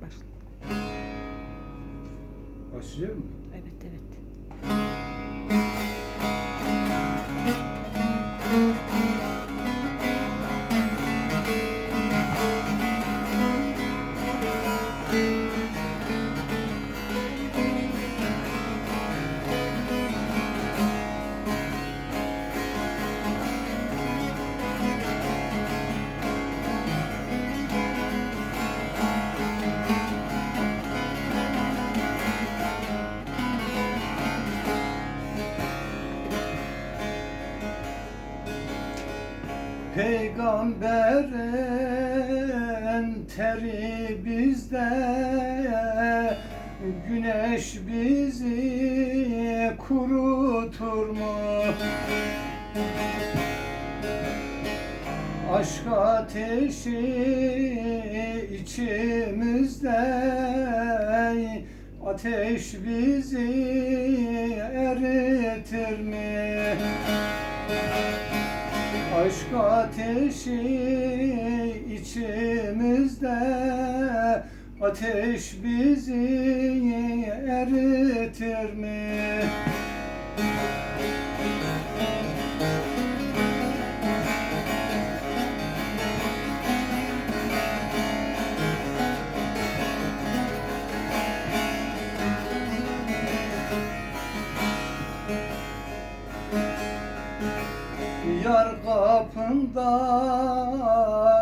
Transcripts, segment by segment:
Başla. Başlıyor mu? Evet evet. Peygamberin teri bizde Güneş bizi kurutur mu? Aşk ateşi içimizde Ateş bizi eritir mi? Aşk ateşi içimizde Ateş bizi eritir mi? Yar kapında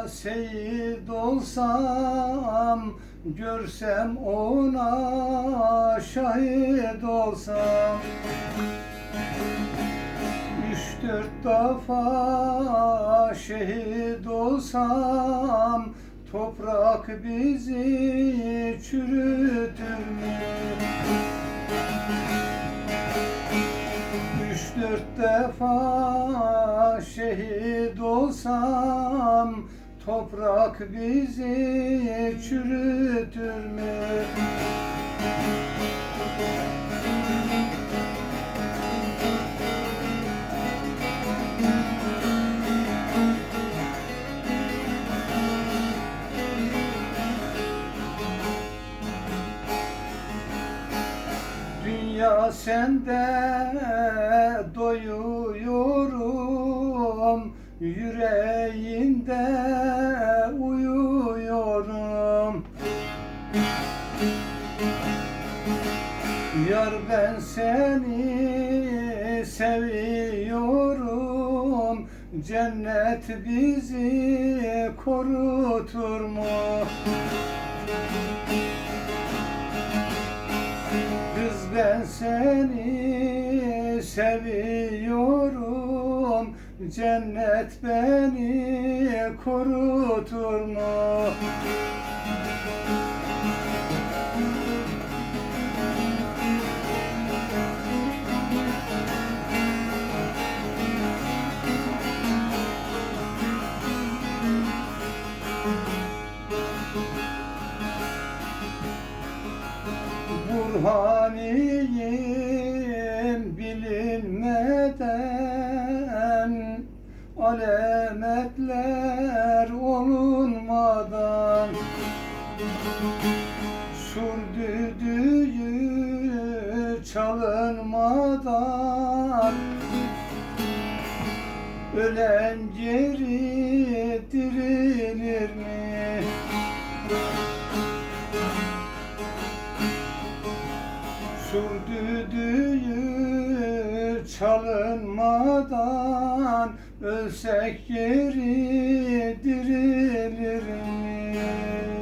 seyit olsam Görsem ona şahit olsam Üç dört defa şehit olsam Toprak bizi çürütür mü? Defa şehit olsam Toprak bizi çürütür mü? Dünya sende doyuyorum Yüreğinde uyuyorum Yar ben seni seviyorum Cennet bizi korutur mu? Ben seni seviyorum Cennet beni korutur mu? Burhaniyim bilinmeden Alametler olunmadan Sur düdüğü çalınmadan Ölen geri dirilir mi? Usul düdüğü çalınmadan Ölsek geri dirilir mi?